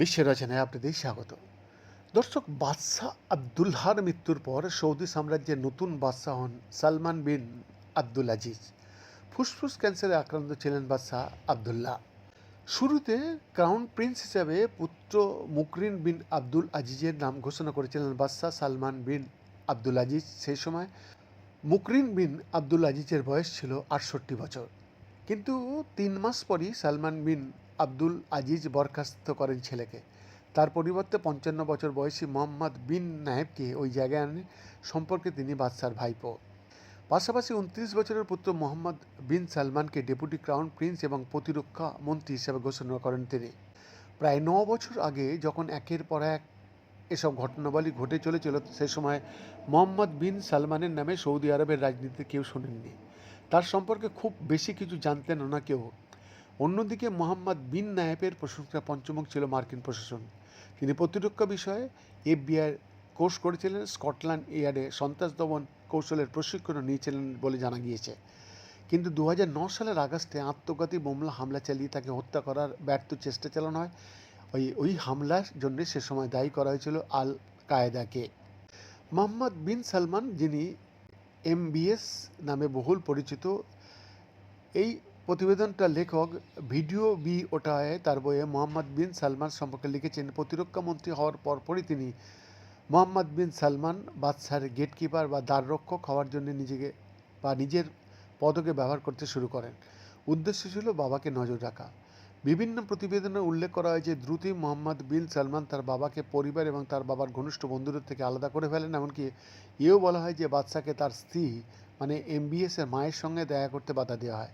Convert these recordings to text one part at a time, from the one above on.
বিশ্ব রচনায় আপনাদের স্বাগত। দর্শক, বাদশাহ আবদুল্লাহর মৃত্যুর পর সৌদি সাম্রাজ্যের নতুন বাদশাহ হন সালমান বিন আব্দুল আজিজ। ফুসফুস ক্যান্সারে আক্রান্ত ছিলেন বাদশাহ আবদুল্লাহ। শুরুতে ক্রাউন প্রিন্স হিসাবে পুত্র মুকরিন বিন আব্দুল আজিজের নাম ঘোষণা করেছিলেন বাদশাহ সালমান বিন আব্দুল আজিজ। সেই সময় মুকরিন বিন আব্দুল আজিজের বয়স ছিল আটষট্টি বছর। কিন্তু তিন মাস পরই সালমান বিন আব্দুল আজিজ বরখাস্ত করেন ছেলেকে। তার পরিবর্তে পঞ্চান্ন বছর বয়সী মোহাম্মদ বিন নায়েবকে ওই জায়গায় আনেন, সম্পর্কে তিনি বাদশার ভাইপো। পাশাপাশি উনত্রিশ বছরের পুত্র মোহাম্মদ বিন সালমানকে ডেপুটি ক্রাউন প্রিন্স এবং প্রতিরক্ষা মন্ত্রী হিসেবে ঘোষণা করেন তিনি। প্রায় ন বছর আগে যখন একের পর এক এসব ঘটনাবলী ঘটে চলেছিল সে সময় মোহাম্মদ বিন সালমানের নামে সৌদি আরবের রাজনীতিতে কেউ শোনেননি। তার সম্পর্কে খুব বেশি কিছু জানতেন না কেউ। অন্যদিকে মোহাম্মদ বিন নায়েবের প্রশংসা পঞ্চমুখ ছিল মার্কিন প্রশাসন। তিনি প্রতিরক্ষা বিষয়ে এফবিআই কোর্স করেছিলেন, স্কটল্যান্ড ইয়ার্ডে সন্ত্রাস দমন কৌশলের প্রশিক্ষণও নিয়েছিলেন বলে জানা গিয়েছে। কিন্তু দু সালের আগস্টে আত্মঘাতী বোমলা হামলা চালিয়ে তাকে হত্যা করার ব্যর্থ চেষ্টা চালানো হয়। ওই ওই হামলার জন্য সে সময় দায়ী করা হয়েছিল আল কায়েদাকে। মোহাম্মদ বিন সালমান, যিনি এমবিএস নামে বহুল পরিচিত, এই প্রতিবেদনটা লেখক ভিডিও বি ওটায় তার বইয়ে মোহাম্মদ বিন সালমান সম্পর্কে লিখেছেন। প্রতিরক্ষা মন্ত্রী হওয়ার পরপরই তিনি মোহাম্মদ বিন সালমান বাদশার গেটকিপার বা দ্বাররক্ষক হওয়ার জন্য নিজেকে বা নিজের পদকে ব্যবহার করতে শুরু করেন। উদ্দেশ্য ছিল বাবাকে নজর রাখা। বিভিন্ন প্রতিবেদনে উল্লেখ করা হয়েছে দ্রুতই মোহাম্মদ বিন সালমান তার বাবাকে পরিবার এবং তার বাবার ঘনিষ্ঠ বন্ধুদের থেকে আলাদা করে ফেলেন। এমনকি এও বলা হয় যে বাদশাকে তার স্ত্রী মানে এমবিএস এর মায়ের সঙ্গে দেখা করতে বাধা দেওয়া হয়।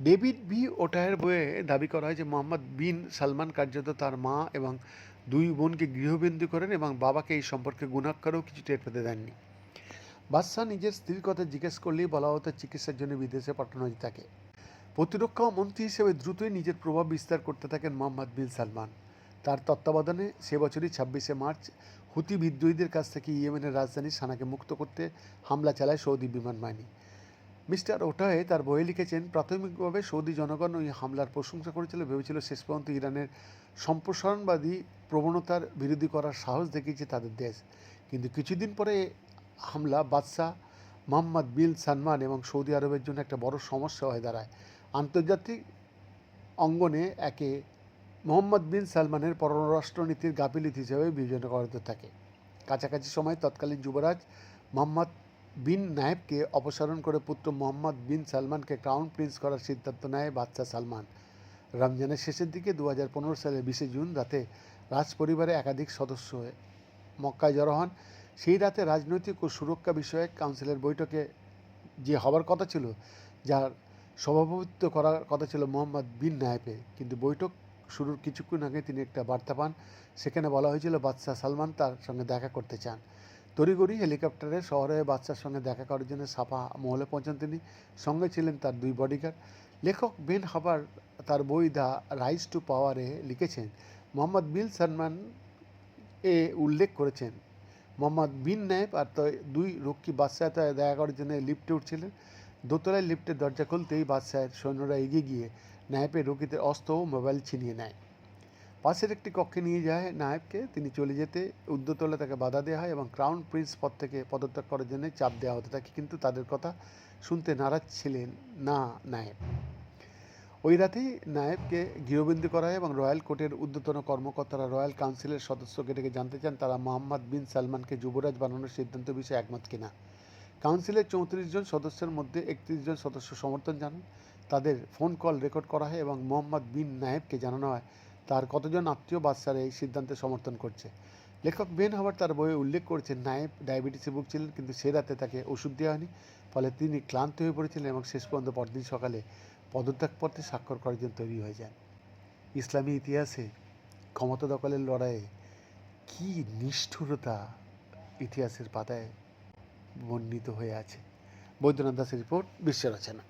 ডেভিড বি ওটায়ের বইয়ে দাবি করা হয় যে মোহাম্মদ বিন সালমান কার্যত তার মা এবং দুই বোনকে গৃহবন্দী করেন এবং বাবাকে এই সম্পর্কে গুণাক্ষরেও কিছু টের পেতে দেননি। বাদশাহ নিজের স্ত্রীর কথা জিজ্ঞেস করলেই বলা হতো, চিকিৎসার জন্য বিদেশে পাঠানো হয়েছে তাকে। প্রতিরক্ষা মন্ত্রী হিসেবে দ্রুতই নিজের প্রভাব বিস্তার করতে থাকেন মোহাম্মদ বিন সালমান। তার তত্ত্বাবধানে সে বছরই ছাব্বিশে মার্চ হুতি বিদ্রোহীদের কাছ থেকে ইয়েমেনের রাজধানী সানাকে মুক্ত করতে হামলা চালায় সৌদি বিমান বাহিনী। মিস্টার ওটায়ে তার বইয়ে লিখেছেন, প্রাথমিকভাবে সৌদি জনগণ ওই হামলার প্রশংসা করেছিল, ভেবেছিল শেষ পর্যন্ত ইরানের সম্প্রসারণবাদী প্রবণতার বিরোধী করার সাহস দেখিয়েছে তাদের দেশ। কিন্তু কিছুদিন পরে হামলা বাদশাহ মোহাম্মদ বিন সালমান এবং সৌদি আরবের জন্য একটা বড় সমস্যা হয়ে দাঁড়ায়। আন্তর্জাতিক অঙ্গনে একে মোহাম্মদ বিন সালমানের পররাষ্ট্রনীতির গাফিলিত হিসেবে বিবেচনা করা হতে থাকে। কাছাকাছি সময় তৎকালীন যুবরাজ মোহাম্মদ বিন নায়েবকে অপসারণ করে পুত্র মোহাম্মদ বিন সালমানকে ক্রাউন প্রিন্স করার সিদ্ধান্ত নেয় বাদশাহ সালমান। রমজানের শেষের দিকে দু হাজার পনেরো সালের বিশে জুন রাতে রাজ পরিবারে একাধিক সদস্য হয়ে মক্কায় জড়ো হন। সেই রাতে রাজনৈতিক ও সুরক্ষা বিষয়ক কাউন্সিলের বৈঠকে যে হবার কথা ছিল, যার সভাপতিত্ব করার কথা ছিল মোহাম্মদ বিন নায়েবের কিন্তু বৈঠক শুরুর কিছুক্ষণ আগে তিনি একটা বার্তা পান। সেখানে বলা হয়েছিল, বাদশাহ সালমান তার সঙ্গে দেখা করতে চান। তড়িঘড়ি হেলিকপ্টারে শহরে বাচ্চার সঙ্গে দেখা করার জন্য সাফা মহলে পৌঁছান তিনি। সঙ্গে ছিলেন তার দুই বডিগার্ড লেখক বেন হাবার তার বই দ্য রাইজ টু পাওয়ারে লিখেছেন, মোহাম্মদ বিন সালমান এ উল্লেখ করেছেন, মোহাম্মদ বিন নায়েব আর দুই রক্ষী বাদশাহ দেখা করার জন্য লিফটে উঠছিলেন। দোতলায় লিফটের দরজা খুলতেই বাদশাহের সৈন্যরা এগিয়ে গিয়ে নায়েবের রোগীদের অস্ত্র ও মোবাইল ছিনিয়ে নেয়। পাশের একটি কক্ষে নিয়ে যায় নায়েবকে তিনি চলে যেতে উদ্যতলে তাকে বাধা দেওয়া হয় এবং ক্রাউন প্রিন্স পদ থেকে পদত্যাগ করার জন্য চাপ দেওয়া হতে থাকে। কিন্তু তাদের কথা শুনতে নারাজ ছিলেন না নায়েব ওই রাতেই নায়েবকে গৃহবন্দী করা হয় এবং রয়্যাল কোর্টের ঊর্ধ্বতন কর্মকর্তারা রয়্যাল কাউন্সিলের সদস্যকে ডেকে জানতে চান তারা মোহাম্মদ বিন সালমানকে যুবরাজ বানানোর সিদ্ধান্ত বিষয়ে একমত কিনা। কাউন্সিলের চৌত্রিশ জন সদস্যের মধ্যে একত্রিশ জন সদস্য সমর্থন জানান। তাদের ফোন কল রেকর্ড করা হয় এবং মোহাম্মদ বিন নায়েবকে জানানো হয়। তার কতজন আত্মীয় বাদশার এই সিদ্ধান্তে সমর্থন করছে? লেখক বেন হাবার তার বইয়ে উল্লেখ করেছেন, নায়েব ডায়াবেটিসে ভুগছিলেন কিন্তু সে রাতে তাকে ওষুধ দেওয়া হয়নি। ফলে তিনি ক্লান্ত হয়ে পড়েছিলেন এবং শেষ পর্যন্ত পরদিন সকালে পদত্যাগপত্রে স্বাক্ষর করার জন্য তৈরি হয়ে যান। ইসলামী ইতিহাসে ক্ষমতা দখলের লড়াইয়ে কী নিষ্ঠুরতা ইতিহাসের পাতায় বর্ণিত হয়ে আছে। বৈদ্যনাথ দাসের রিপোর্ট বিশ্ব রচনা।